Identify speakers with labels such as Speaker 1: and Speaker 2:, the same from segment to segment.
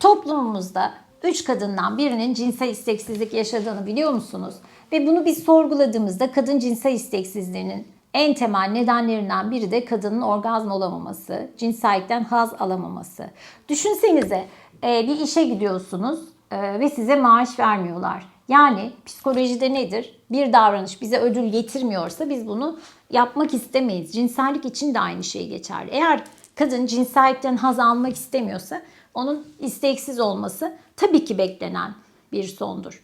Speaker 1: Toplumumuzda 3 kadından birinin cinsel isteksizlik yaşadığını biliyor musunuz? Ve bunu biz sorguladığımızda kadın cinsel isteksizliğinin en temel nedenlerinden biri de kadının orgazm olamaması, cinsellikten haz alamaması. Düşünsenize e, bir işe gidiyorsunuz e, ve size maaş vermiyorlar. Yani psikolojide nedir? Bir davranış bize ödül getirmiyorsa biz bunu yapmak istemeyiz. Cinsellik için de aynı şey geçerli. Eğer kadın cinsellikten haz almak istemiyorsa onun isteksiz olması tabii ki beklenen bir sondur.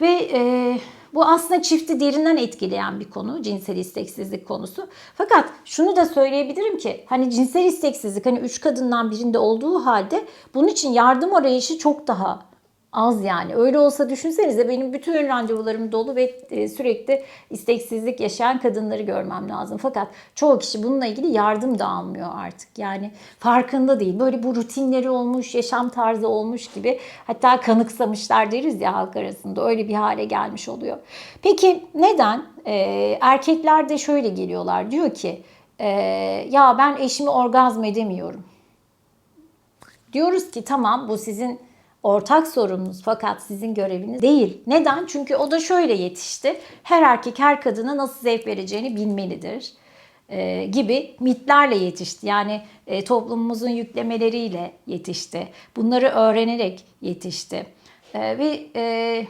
Speaker 1: Ve e, bu aslında çifti derinden etkileyen bir konu, cinsel isteksizlik konusu. Fakat şunu da söyleyebilirim ki hani cinsel isteksizlik hani üç kadından birinde olduğu halde bunun için yardım arayışı çok daha az yani. Öyle olsa düşünsenize benim bütün randevularım dolu ve e, sürekli isteksizlik yaşayan kadınları görmem lazım. Fakat çoğu kişi bununla ilgili yardım da almıyor artık. Yani farkında değil. Böyle bu rutinleri olmuş, yaşam tarzı olmuş gibi hatta kanıksamışlar deriz ya halk arasında. Öyle bir hale gelmiş oluyor. Peki neden? Ee, erkekler de şöyle geliyorlar. Diyor ki e, ya ben eşimi orgazm edemiyorum. Diyoruz ki tamam bu sizin ortak sorununuz fakat sizin göreviniz değil. Neden? Çünkü o da şöyle yetişti. Her erkek her kadına nasıl zevk vereceğini bilmelidir e, gibi mitlerle yetişti. Yani e, toplumumuzun yüklemeleriyle yetişti. Bunları öğrenerek yetişti. E, ve e,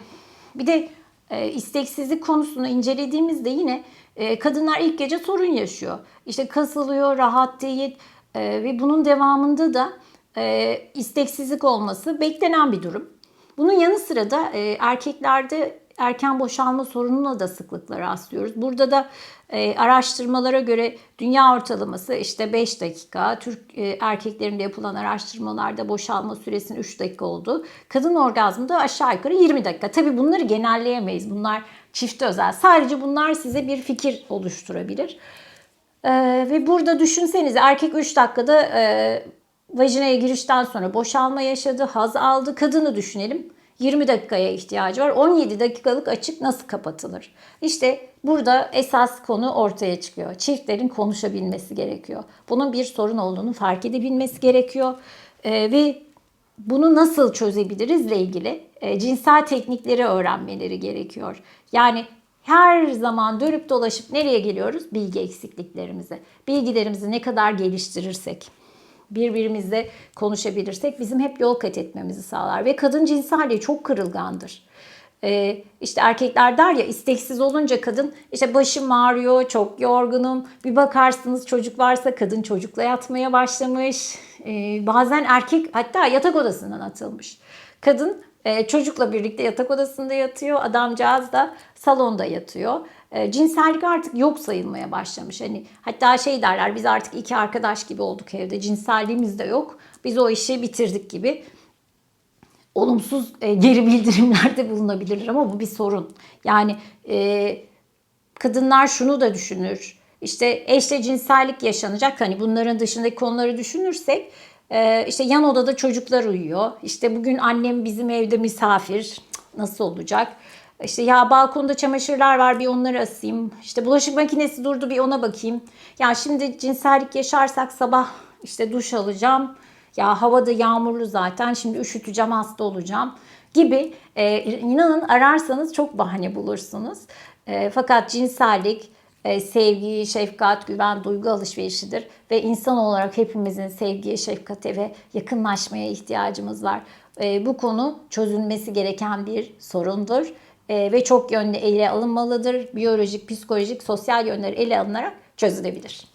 Speaker 1: bir de e, isteksizlik konusunu incelediğimizde yine e, kadınlar ilk gece sorun yaşıyor. İşte kasılıyor, rahat değil e, ve bunun devamında da e, isteksizlik olması beklenen bir durum. Bunun yanı sıra da e, erkeklerde erken boşalma sorununa da sıklıkla rastlıyoruz. Burada da e, araştırmalara göre dünya ortalaması işte 5 dakika, Türk e, erkeklerinde yapılan araştırmalarda boşalma süresinin 3 dakika oldu. Kadın orgazmında aşağı yukarı 20 dakika. Tabii bunları genelleyemeyiz. Bunlar çift özel. Sadece bunlar size bir fikir oluşturabilir. E, ve burada düşünsenize erkek 3 dakikada e, vajinaya girişten sonra boşalma yaşadı, haz aldı. Kadını düşünelim. 20 dakikaya ihtiyacı var. 17 dakikalık açık nasıl kapatılır? İşte burada esas konu ortaya çıkıyor. Çiftlerin konuşabilmesi gerekiyor. Bunun bir sorun olduğunu fark edebilmesi gerekiyor. Ee, ve bunu nasıl çözebilirizle ilgili e, cinsel teknikleri öğrenmeleri gerekiyor. Yani her zaman dönüp dolaşıp nereye geliyoruz? Bilgi eksikliklerimize. Bilgilerimizi ne kadar geliştirirsek, birbirimizle konuşabilirsek bizim hep yol kat etmemizi sağlar. Ve kadın cinselliği çok kırılgandır. Ee, işte erkekler der ya isteksiz olunca kadın işte başım ağrıyor, çok yorgunum. Bir bakarsınız çocuk varsa kadın çocukla yatmaya başlamış. Ee, bazen erkek hatta yatak odasından atılmış. Kadın e, çocukla birlikte yatak odasında yatıyor. Adamcağız da salonda yatıyor. E, cinsellik artık yok sayılmaya başlamış. Hani hatta şey derler biz artık iki arkadaş gibi olduk evde. Cinselliğimiz de yok. Biz o işi bitirdik gibi. Olumsuz e, geri bildirimlerde bulunabilir ama bu bir sorun. Yani e, kadınlar şunu da düşünür. İşte eşle cinsellik yaşanacak. Hani bunların dışındaki konuları düşünürsek ee, işte yan odada çocuklar uyuyor. İşte bugün annem bizim evde misafir. Nasıl olacak? İşte ya balkonda çamaşırlar var bir onları asayım. İşte bulaşık makinesi durdu bir ona bakayım. Ya şimdi cinsellik yaşarsak sabah işte duş alacağım. Ya havada yağmurlu zaten şimdi üşüteceğim hasta olacağım gibi. Ee, inanın ararsanız çok bahane bulursunuz. Ee, fakat cinsellik e, sevgi, şefkat, güven, duygu alışverişidir. Ve insan olarak hepimizin sevgiye, şefkate ve yakınlaşmaya ihtiyacımız var. E, bu konu çözülmesi gereken bir sorundur. E, ve çok yönlü ele alınmalıdır. Biyolojik, psikolojik, sosyal yönleri ele alınarak çözülebilir.